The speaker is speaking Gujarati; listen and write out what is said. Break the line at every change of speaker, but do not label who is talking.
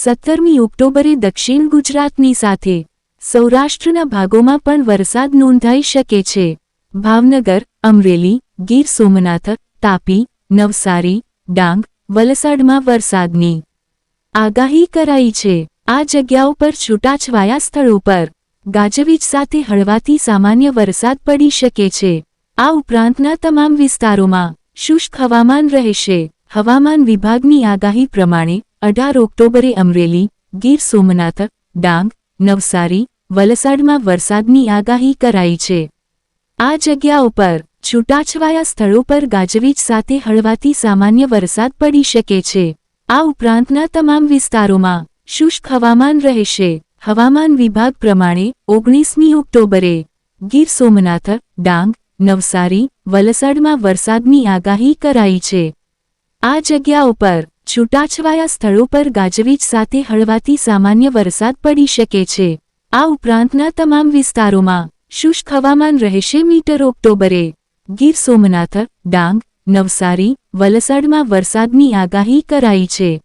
સત્તરમી ઓક્ટોબરે દક્ષિણ ગુજરાતની સાથે સૌરાષ્ટ્રના ભાગોમાં પણ વરસાદ નોંધાઈ શકે છે. ભાવનગર, અમરેલી, ગીર સોમનાથ, તાપી, નવસારી, ડાંગ, વલસાડમાં વરસાદની આગાહી કરાઈ છે. આ જગ્યાઓ પર છૂટાછવાયા સ્થળો પર ગાજવીજ સાથે હળવાથી સામાન્ય વરસાદ પડી શકે છે. આ ઉપરાંતના તમામ વિસ્તારોમાં શુષ્ક હવામાન રહેશે. હવામાન વિભાગની આગાહી પ્રમાણે અઢાર ઓક્ટોબરે અમરેલી, ગીર સોમનાથ, ડાંગ, નવસારી, વલસાડમાં વરસાદની આગાહી કરાઈ છે. આ જગ્યાઓ પર છૂટાછવાયા સ્થળો પર ગાજવીજ સાથે હળવાથી સામાન્ય વરસાદ પડી શકે છે. આ ઉપરાંતના તમામ વિસ્તારોમાં શુષ્ક હવામાન રહેશે. હવામાન વિભાગ પ્રમાણે ઓગણીસમી ઓક્ટોબરે ગીર સોમનાથ, ડાંગ, નવસારી, વલસાડમાં વરસાદની આગાહી કરાઈ છે. આ જગ્યાઓ પર છૂટાછવાયા સ્થળો પર ગાજવીજ સાથે હળવાથી સામાન્ય વરસાદ પડી શકે છે. આ ઉપરાંતના તમામ વિસ્તારોમાં શુષ્ક હવામાન રહેશે મીટર ઓક્ટોબરે. ગીર સોમનાથ, ડાંગ, નવસારી, વલસાડમાં વરસાદની આગાહી કરાઈ છે.